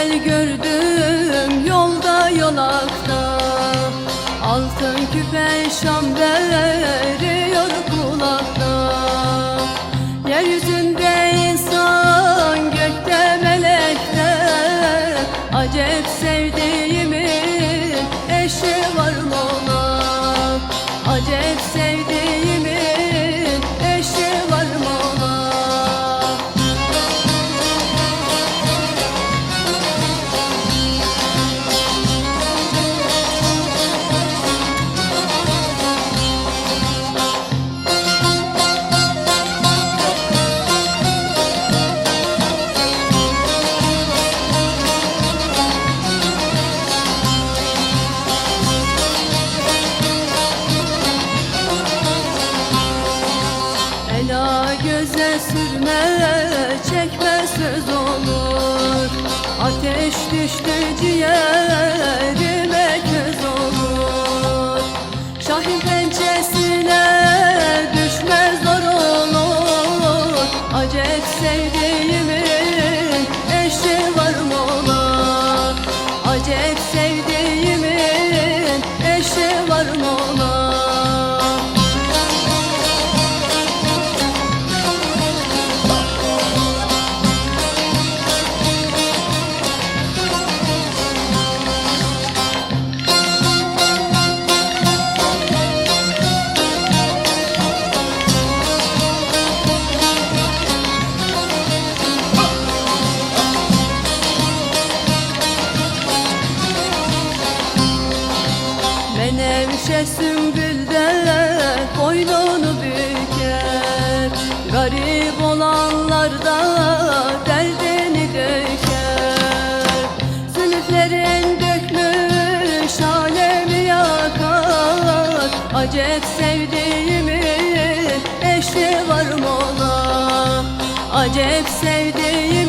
güzel gördüm yolda yolakta. Altın küpe şam veriyor kulağa. Sürme, çekme söz olur. Ateş düştü ciğerime köz olur. Şahin pençesine düşmez zor olur. Acep sevdiğimin eşi var mola Acep sevdiğimin Menevşe sümbülde boynunu büker. Garip olanlar da derdini döker. Zülüflerin dökmüş alemi yakar. Acep sevdiğimin eşi var mola Acep sevdiğimin